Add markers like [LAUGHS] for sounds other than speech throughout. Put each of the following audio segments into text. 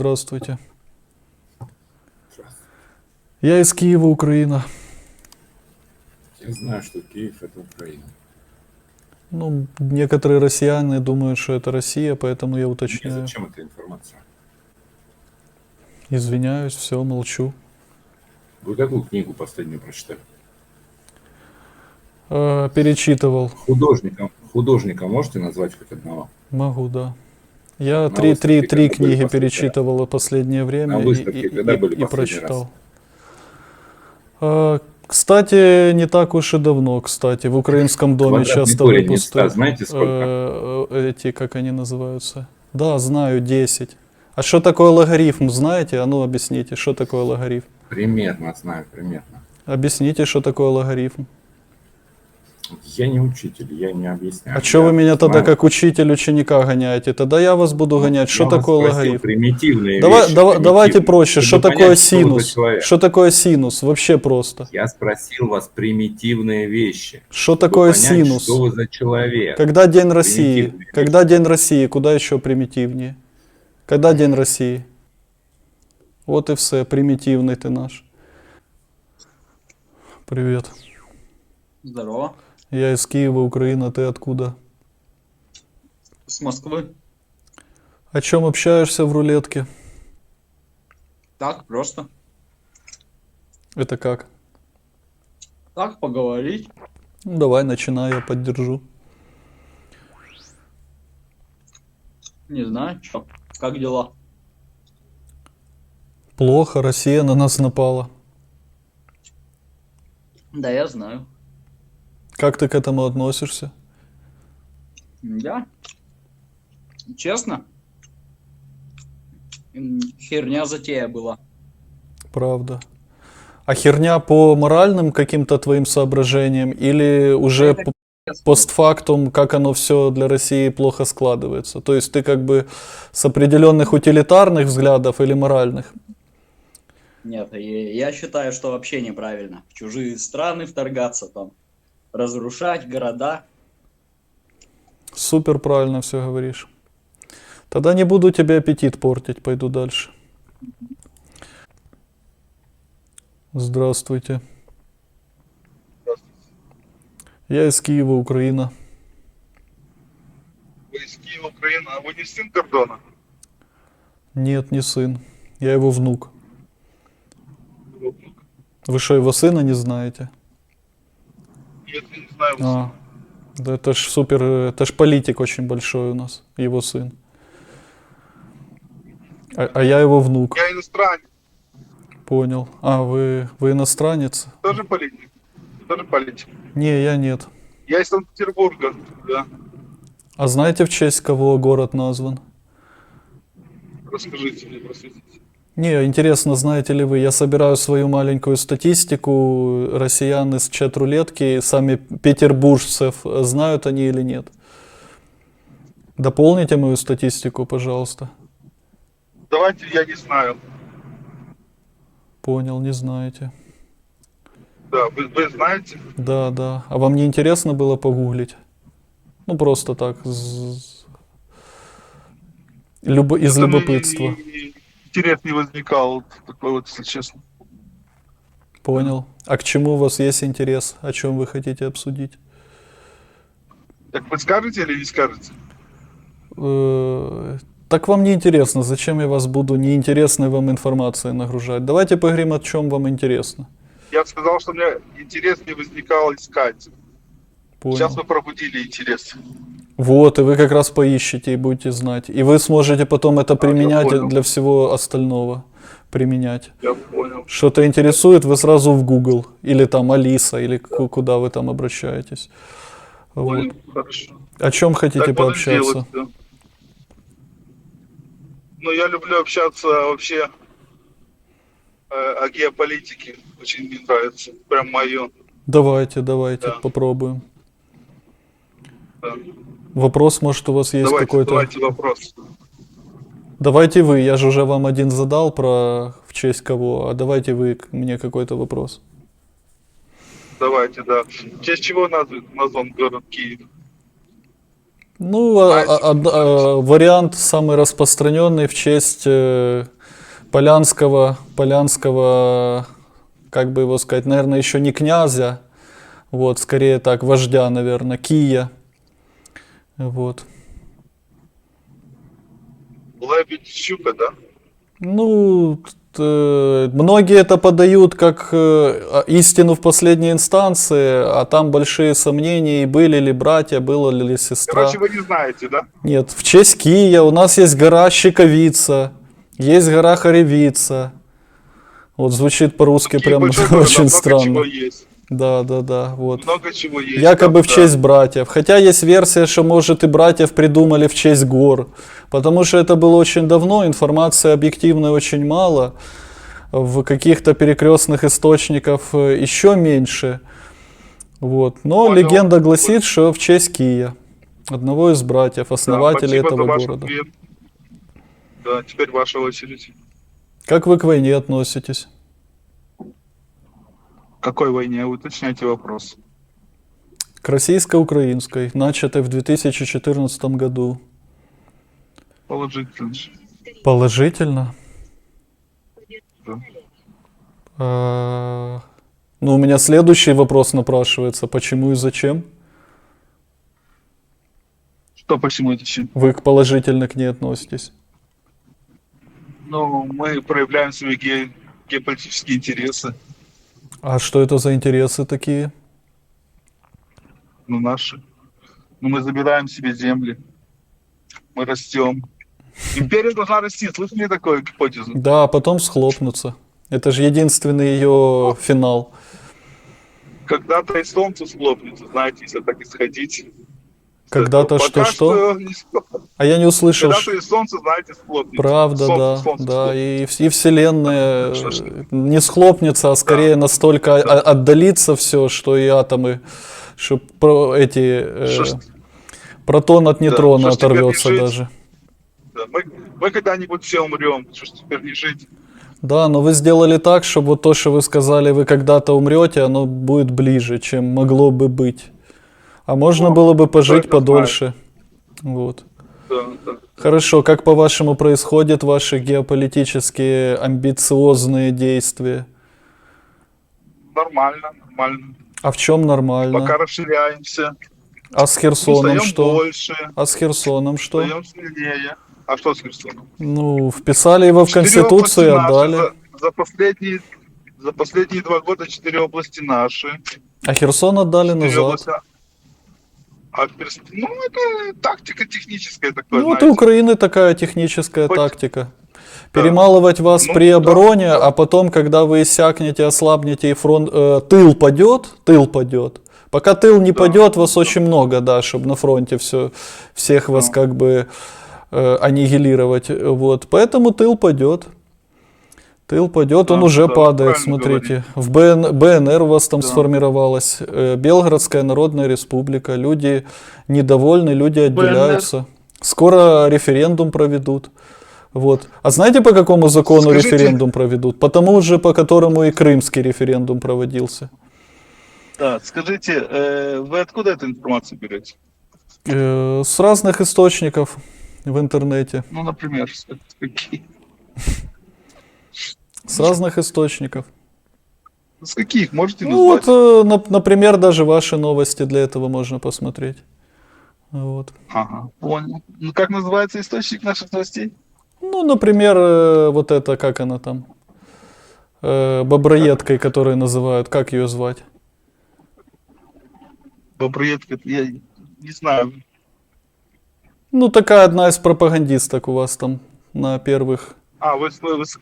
Здравствуйте. Я из Киева, Украина. Я знаю, что Киев это Украина. Ну, некоторые россияне думают, что это Россия, поэтому я Мне уточняю. зачем эта информация? Извиняюсь, все, молчу. Вы какую книгу последнюю прочитали? Э, перечитывал. Художника, художника можете назвать хоть одного? Могу, да. Я На три, три, три книги раз? перечитывал в последнее время На и, выставке и- когда и- были и прочитал. Э, Кстати, не так уж и давно, кстати. В украинском доме Квадратный часто выпускают. знаете сколько? э, эти, как они называются? Да, знаю, 10. А что такое логарифм, знаете? А ну объясните, что такое логарифм? Примерно знаю, примерно. Объясните, что такое логарифм. Я не учитель, я не объясняю. А что вы меня тогда знаю. как учитель ученика гоняете? Тогда я вас буду гонять. Что такое логарифм? Примитивные Давай, вещи, давай- давайте проще. Что такое синус? Что такое синус? Вообще просто. Я спросил вас примитивные вещи. Что такое понять, синус? Что вы за человек? Когда День России? Когда День России? Куда еще примитивнее? Когда День России? Вот и все, примитивный ты наш. Привет. Здорово. Я из Киева, Украина, ты откуда? С Москвы. О чем общаешься в рулетке? Так, просто. Это как? Так, поговорить. Ну, давай, начинай, я поддержу. Не знаю, что. Как дела? Плохо, Россия на нас напала. Да, я знаю. Как ты к этому относишься? Я? Честно? Херня затея была. Правда. А херня по моральным каким-то твоим соображениям или уже Это по- постфактум, как оно все для России плохо складывается? То есть ты как бы с определенных утилитарных взглядов или моральных? Нет, я считаю, что вообще неправильно. В чужие страны вторгаться там. Разрушать города. Супер правильно все говоришь. Тогда не буду тебе аппетит портить, пойду дальше. Здравствуйте. Я из Киева, Украина. Вы из Киева, Украина, а вы не сын Гордона? Нет, не сын. Я его внук. Вот. Вы что, его сына не знаете? Я не знаю. А, да это ж супер, это ж политик очень большой у нас, его сын. А, а я его внук, Я иностранец, понял. А, вы, вы иностранец? тоже политик. Тоже политик. Не, я нет. Я из Санкт-Петербурга, да. А знаете, в честь кого город назван? Расскажите мне, просветите. Не, интересно, знаете ли вы, я собираю свою маленькую статистику россиян из чат-рулетки, сами петербуржцев, знают они или нет? Дополните мою статистику, пожалуйста. Давайте, я не знаю. Понял, не знаете. Да, вы, вы знаете? Да, да. А вам не интересно было погуглить? Ну, просто так, из мне любопытства. и- Интерес не возникал такой вот, если честно. Понял. А к чему у вас есть интерес? О чем вы хотите обсудить? Так вы скажете или не скажете? Э, Так вам не интересно. Зачем я вас буду неинтересной вам информацией нагружать? Давайте поговорим, о чем вам интересно. Я сказал, что мне интерес не возникал искать. Понял. Сейчас вы пробудили интерес. Вот, и вы как раз поищете и будете знать. И вы сможете потом это я применять понял. для всего остального. Применять. Я понял. Что-то интересует, вы сразу в Google. Или там Алиса, или к- куда вы там обращаетесь. Вот. Понял, хорошо. О чем хотите Так пообщаться? делать, да. Ну, я люблю общаться вообще э, о геополитике. Очень мне нравится. Прям мое. Давайте, давайте, Да. попробуем. Да. Вопрос, может, у вас есть какой-то? давайте вопрос. Давайте вы, я же уже вам один задал про в честь кого, а давайте вы мне какой-то вопрос. Давайте, да. В честь чего назван, город Киев? Ну, а- а- од- а, вариант самый распространенный в честь э, Полянского, Полянского, как бы его сказать, наверное, еще не князя, вот, скорее так, вождя, наверное, Кия. Вот. Лебедь щука, да? Ну, э, многие это подают как э, а, истину в последней инстанции, а там большие сомнения, и были ли братья, была ли сестра. Короче, вы не знаете, да? Нет, в честь Кия у нас есть гора Щековица, есть гора Хоревица. Вот звучит по-русски прям город, [LAUGHS] очень странно. есть. Да, да, да, вот. Много чего есть. Якобы там, в да. честь братьев. Хотя есть версия, что, может, и братьев придумали в честь гор. Потому что это было очень давно, информации объективной очень мало. В каких-то перекрестных источников э, еще меньше. Вот. Но Понял. легенда гласит, что в честь Кия. Одного из братьев, Да, основателей за этого города. ответ. Да, теперь ваша очередь. Как вы к войне относитесь? Какой войне? Уточняйте вопрос. К российско-украинской, начатой в 2014 году. Положительно. Положительно. Да. А, Ну, у меня следующий вопрос напрашивается. Почему и зачем? Что почему это все? Вы к- положительно к ней относитесь? Ну, мы проявляем свои ге- геополитические интересы, А что это за интересы такие? ну, наши. Ну, мы забираем себе земли. Мы растем. Империя должна расти. Слышали такую гипотезу? Да, а потом схлопнуться. Это же единственный ее финал. Когда-то и солнце схлопнется, знаете, если так исходить. Когда-то не схлопнется. А я не услышал. Когда-то и солнце, знаете, схлопнется. Правда, Солнце- да, солнце да, схлопнется. и, и вселенная Что э, не схлопнется, а скорее настолько о- отдалится все, что и атомы, что про эти э, Что протон от нейтрона что не оторвется даже. Да, Мы, мы когда-нибудь все умрем. Что ж теперь не жить? Да, но вы сделали так, чтобы вот то, что вы сказали, вы когда-то умрете, оно будет ближе, чем могло бы быть. А можно Ну, было бы пожить подольше. Вот. Да, да. Хорошо, как по-вашему происходят ваши геополитические амбициозные действия? Нормально, нормально. А в чем нормально? Пока расширяемся. А с Херсоном стаем что? больше, А с Херсоном что? стаем сильнее. А что с Херсоном? Ну, вписали его в Конституцию и отдали. За, за последние, за последние два года четыре области наши. А Херсон отдали Четыре назад. области. А перс- ну, это тактика техническая такая, Ну, знаете. Украины такая техническая Хоть- тактика. Перемалывать вас Ну, при да, обороне, да. а потом, когда вы иссякнете, ослабнете и фронт, э, тыл падет, тыл падет. Пока тыл не Да, падет, вас очень много, да, чтобы на фронте все, всех вас Да. как бы э, аннигилировать. Вот, поэтому тыл падет. Тыл падет, он уже да, падает, смотрите. В БН, БНР у вас там Да. сформировалась, э, Белгородская Народная Республика. Люди недовольны, люди отделяются. Скоро референдум проведут. Вот. А знаете, по какому закону Скажите- референдум проведут? По тому же, по которому и крымский референдум проводился. Да, скажите, э, вы откуда эту информацию берете? Э, С разных источников в интернете. Ну, например, какие? [LAUGHS] С разных источников. С каких? Можете Ну вот, назвать? э, нап- например, даже ваши новости для этого можно посмотреть. Вот. Ага, понял. Ну, как называется источник наших новостей? Ну, например, э, вот это, как она там, э, боброедкой, которую называют, как ее звать? Боброедка, я не знаю. Ну, такая одна из пропагандисток у вас там на первых. А, вы, вы, с-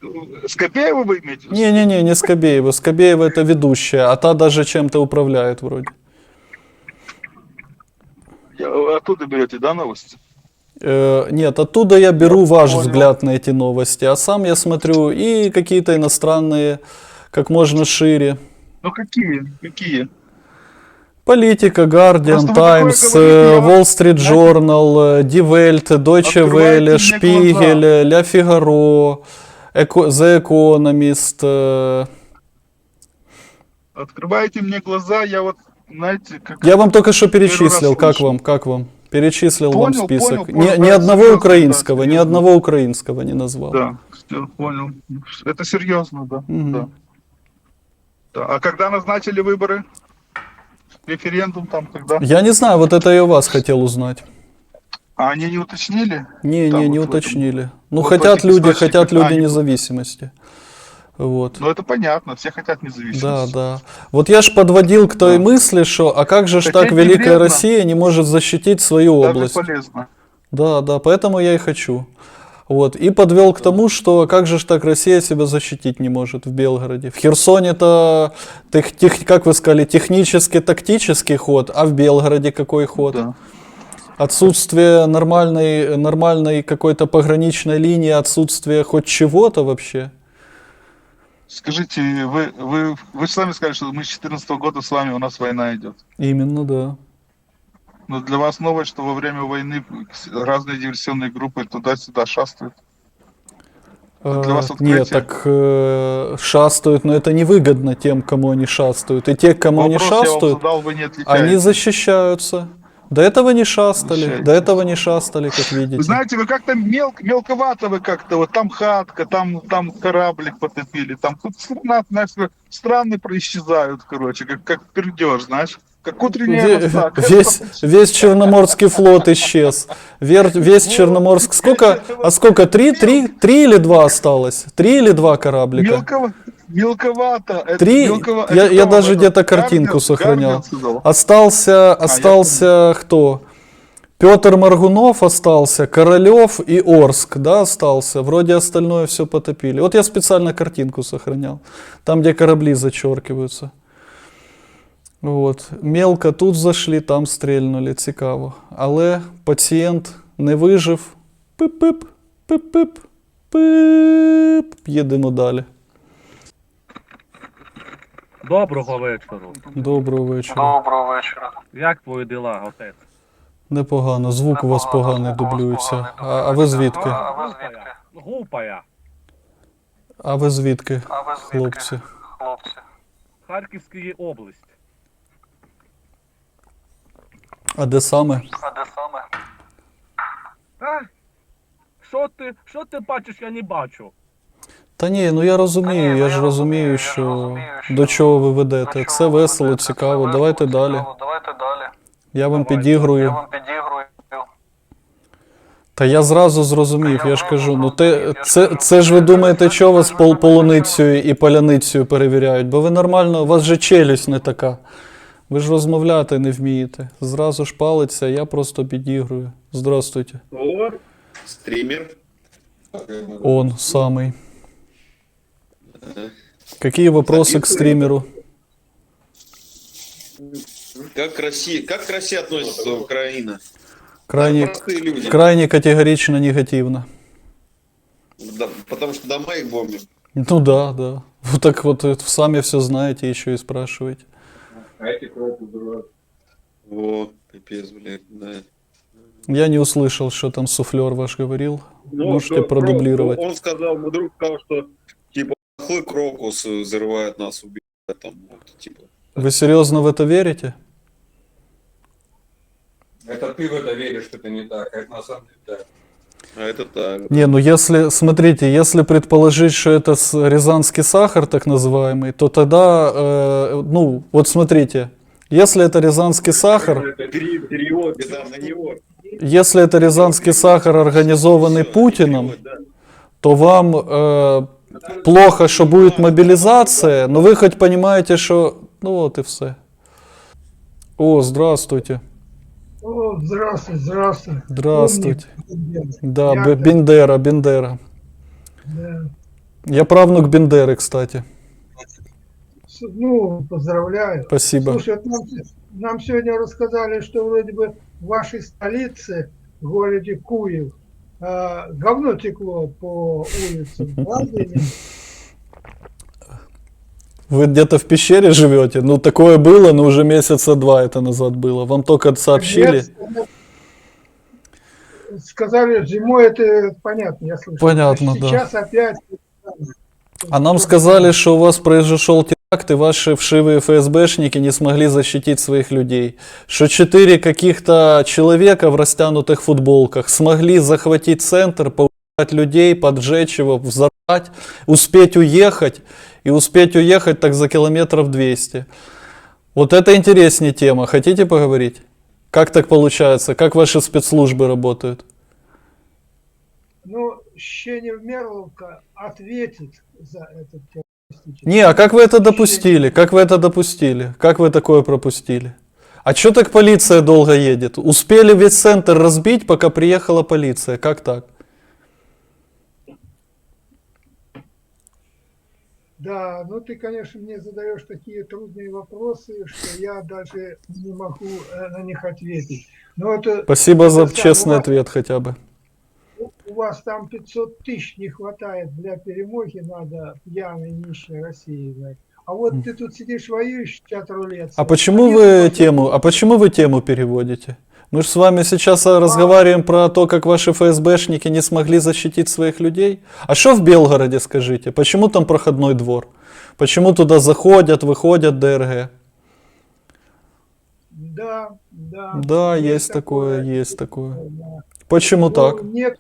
Скопеева вы имеете? Не-не-не, не Скобеева. Скобеева это ведущая, а та даже чем-то управляет вроде. Я- Оттуда берете, да, новости? Э, нет, оттуда я беру ваш понял. взгляд на эти новости, а сам я смотрю и какие-то иностранные, как можно шире. Ну, какие? Какие? Политика, Guardian, Times, э, Wall Street Journal, э, Die Welt, Deutsche Открывайте Welle, Spiegel, э, La Figaro, Eco- The Economist. э. Открываете мне глаза, я вот, знаете, как... Я вам только что перечислил, как вам, как вам? Перечислил вам Понял, список. понял, ни, понял, ни да, одного украинского, да, ни одного украинского не назвал. Да, всё, понял. Это серьезно, да. Мгм. да. Да. А когда назначили выборы? Референдум там когда? Я не знаю, вот это я вас хотел узнать. А они не уточнили? Не, Там не, вот не в этом- уточнили. Ну, вот хотят люди, хотят люди а, они- независимости. Вот. Ну это понятно, все хотят Да, независимости. да. Вот я ж подводил к той мысли, что а как же ж так Великая вредно. Россия не может защитить свою Даже область? полезно. Да, да, поэтому я и хочу. Вот. И подвел к тому, что как же ж так Россия себя защитить не может в Белгороде. В Херсоне-то, тех- тех- как вы сказали, технически тактический ход, а в Белгороде какой ход? Да. Отсутствие нормальной, нормальной какой-то пограничной линии, отсутствие хоть чего-то вообще. Скажите, вы, вы, вы же сами сказали, что мы с 2014 года с вами, у нас война идет. Именно, да. Но для вас новость, что во время войны разные диверсионные группы туда-сюда шастают. Это для вас Э, Нет, открытие? так э, шастают, но это невыгодно тем, кому они шастают. И те, кому они Вопрос вам шастают, задал, вы не они защищаются. До этого не шастали, до этого не шастали, как видите. Вы знаете, вы как-то мел, мелковато вы как-то, вот там хатка, там, там кораблик потопили, там тут [LAUGHS] страна, знаешь, страны происчезают, короче, как, как пердеж, знаешь, как утренняя роса. Весь, весь Черноморский флот исчез. Вер- Весь Черноморск. Сколько? А сколько? Три, три, три или два осталось? Три или два кораблика? Мелково, мелковато. это Три? Я- это я кто даже где-то картинку Гардиан- сохранял. Сказал. Остался, остался кто? Петр Маргунов остался, Королев и Орск, да, остался. Вроде остальное все потопили. Вот я специально картинку сохранял. Там, где корабли зачеркиваются. Вот. Мелко тут зайшли, там стрельнули, цікаво. Але пацієнт не вижив. Пип-пип, пип-пип, пип. Їдемо далі. Доброго вечора. Доброго вечора. Доброго вечора. Як твої діла, отець? Непогано, звук у вас Непогано, поганий у вас дублюється. поганий А, а ви звідки? А ви звідки? Глупая. А ви звідки, А ви звідки? хлопці? Хлопці. Харківська область. А де саме? А де саме? А? Що ти, що ти бачиш, я не бачу. Та ні, ну я розумію, ні, ну я я ж розумію, розумію, що розумію, що до чого ви ведете. чого Це ви весело, ведете? Це цікаво. весело, Давайте далі. Давайте далі. Я вам. Я підігрую. вам підігрую. Та я зразу зрозумів, я ж кажу, ну те, це, це ж ви думаєте, що вас пол, полуницею і паляницею перевіряють? Бо ви нормально, у вас же челюсть не така. Ви ж розмовляти не вмієте. Зразу ж палиться, я просто підігрую. Здравствуйте. О, стример. Он самый. Какие вопросы к стримеру? Как к России, как к России относится Украина? Крайне, Простые люди. крайне категорично негативно. Да, потому что дома их бомбят. Ну да, да. Вот так вот э, сами все знаете, еще и спрашиваете. А эти кровь убивают. Во, пипец, блядь, да. Я не услышал, что там суфлер ваш говорил. Ну, Можете что, про- продублировать. Он сказал, мой друг сказал, что типа хлы крокус взрывает нас, убивает там, вот, типа. Вы серьезно в это верите? Это ты в это веришь, что это не так, это на самом деле так. А это так. Не, ну если, смотрите, если предположить, что это рязанский сахар, так называемый, то тогда, э, ну, вот смотрите, если это рязанский сахар, если это рязанский сахар, организованный Путиным, то вам э, плохо, что будет мобилизация, но вы хоть понимаете, что... Ну вот и все. О, здравствуйте. О, здравствуй, здравствуй. Здравствуйте. Да, Я Б- так- Бендера, Бендера. Да. Я правнук Бендеры, кстати. Ну, поздравляю. Спасибо. Слушай, вот нам, нам сегодня рассказали, что вроде бы в вашей столице, в городе Куев, а, говно текло по улицам. Правда? [LAUGHS] Вы где-то в пещере живете? Ну, такое было, но уже месяца два это назад было. Вам только сообщили? Нет, Сказали, зимой это понятно, я слышал. Понятно, А да. Сейчас опять. А нам сказали, что у вас произошел факты ваши вшивые ФСБшники не смогли защитить своих людей. Что четыре каких-то человека в растянутых футболках смогли захватить центр, поубивать людей, поджечь его, взорвать, успеть уехать. И успеть уехать так за километров 200. Вот это интереснее тема. Хотите поговорить? Как так получается? Как ваши спецслужбы работают? Ну, Щенев Мерловка ответит за этот террористический. Не, а как вы это допустили? Как вы это допустили? Как вы такое пропустили? А что так полиция долго едет? Успели весь центр разбить, пока приехала полиция. Как так? Да, ну ты, конечно, мне задаешь такие трудные вопросы, что я даже не могу э, на них ответить. Но это Спасибо за честный вас- ответ хотя бы. у вас там 500 тысяч не хватает для перемоги, надо пьяной нищей России. знать. А вот ты тут сидишь, воюешь, чат рулет. А почему Они вы тему, а почему вы тему переводите? Мы же с вами сейчас разговариваем про то, как ваши ФСБшники не смогли защитить своих людей. А что в Белгороде, скажите? Почему там проходной двор? Почему туда заходят, выходят ДРГ? Да, да. Да, есть такое, есть такое. Да. Почему Ну, так? Нет,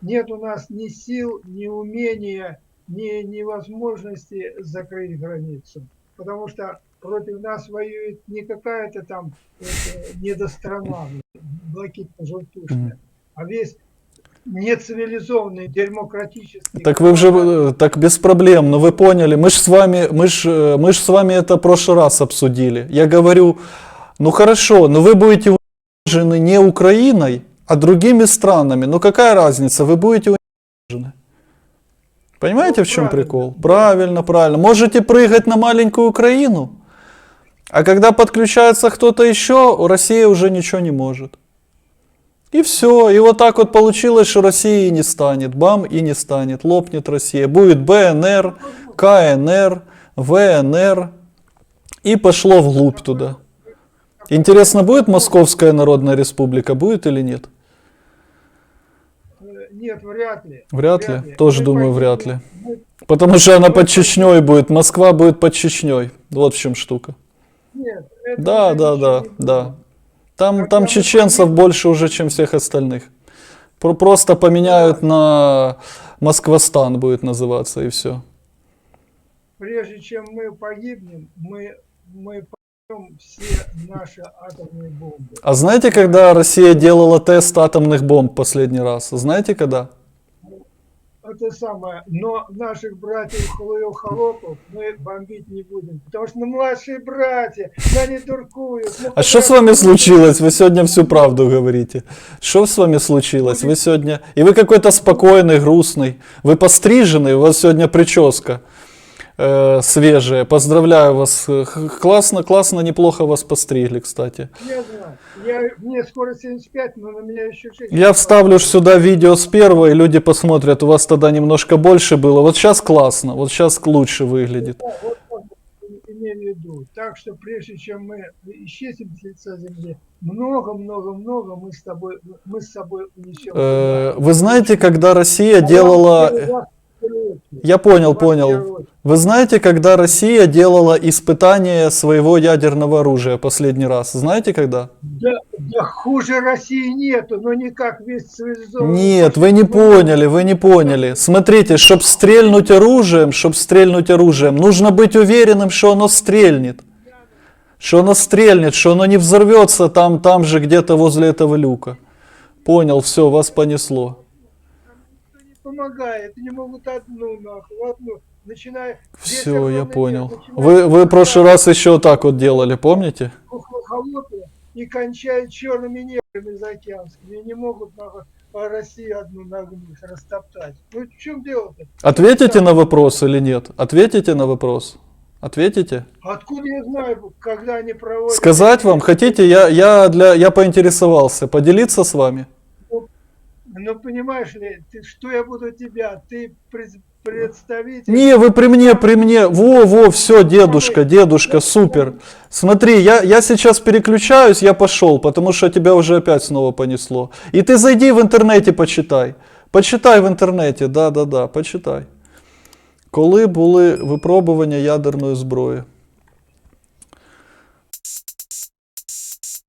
нет у нас ни сил, ни умения, ни, ни возможности закрыть границу. Потому что против нас воюет не какая-то там это, недострана, блокитно-желтушная, Мгм. а весь нецивилизованный, демократический... Так вы уже, э, так без проблем, но вы поняли, мы же с вами, мы ж, э, мы ж с вами это в прошлый раз обсудили. Я говорю, ну хорошо, но вы будете уничтожены не Украиной, а другими странами. Ну какая разница, вы будете уничтожены. Понимаете, Ну, в чем правильно. прикол? Правильно, правильно. Можете прыгать на маленькую Украину, а когда подключается кто-то еще, Россия уже ничего не может. И все. И вот так вот получилось, что России не станет. Бам и не станет. Лопнет Россия. Будет БНР, КНР, ВНР. И пошло вглубь туда. Интересно, будет Московская Народная Республика? Будет или нет? Нет, вряд ли. Вряд ли. Тоже Мы думаю, погибнем. вряд ли. Мы- Потому что она под Чечней будет. Москва будет под Чечней. Вот в чем штука. Нет, это Да, да, да, да. Там, там чеченцев больше уже, чем всех остальных. Про- Просто поменяют на Москвостан будет называться и все. Прежде чем мы погибнем, мы, мы все наши атомные бомбы. А знаете, когда Россия делала тест атомных бомб последний раз? Знаете, когда? Это самое. Но наших братьев холопов мы бомбить не будем. Потому что ну, младшие братья, да не ну, А что с вами случилось? Вы сегодня всю правду говорите. Что с вами случилось? Вы сегодня... И вы какой-то спокойный, грустный. Вы постриженный, у вас сегодня прическа э, свежая. Поздравляю вас. Х- Классно, классно, неплохо вас постригли, кстати. Я знаю. Я, мне скоро 75, но на меня еще 6. Я вставлю сюда видео с первого, и люди посмотрят. У вас тогда немножко больше было. Вот сейчас классно, вот сейчас лучше выглядит. Вот, вот, имею в виду. Так что прежде чем мы исчезнем с лица земли, много-много-много мы с тобой, мы с собой унесем. Э, Вы знаете, когда Россия делала... Я понял, понял. Вы знаете, когда Россия делала испытание своего ядерного оружия последний раз? Знаете, когда? Да, да хуже России нету, но никак весь цивилизованный... Нет, вы не поняли, вы не поняли. Смотрите, чтобы стрельнуть оружием, чтобы стрельнуть оружием, нужно быть уверенным, что оно стрельнет. Что оно стрельнет, что оно не взорвется там, там же где-то возле этого люка. Понял, все, вас понесло. Помогает, не могут одну нахуй, одну, начиная... Все, я понял. мир, начиная Вы, вы в прошлый раз еще так вот делали, помните? И кончают черными неграми заокеанскими, не могут нахуй по России одну нагнуть, растоптать. Ну в чем дело-то? Ответите на вопрос или нет? Ответите на вопрос? Ответите? Откуда я знаю, когда они проводят... Сказать вам хотите? Я, я, для, я поинтересовался. Поделиться с вами? Ну, понимаешь ли, ты, что я буду тебя? Ты пред- представитель... Не, вы при мне, при мне. Во, во, все, дедушка, дедушка, супер. Смотри, я, я сейчас переключаюсь, я пошел, потому что тебя уже опять снова понесло. И ты зайди в интернете, почитай. Почитай в интернете, да-да-да, почитай. Коли були випробування ядерної зброї?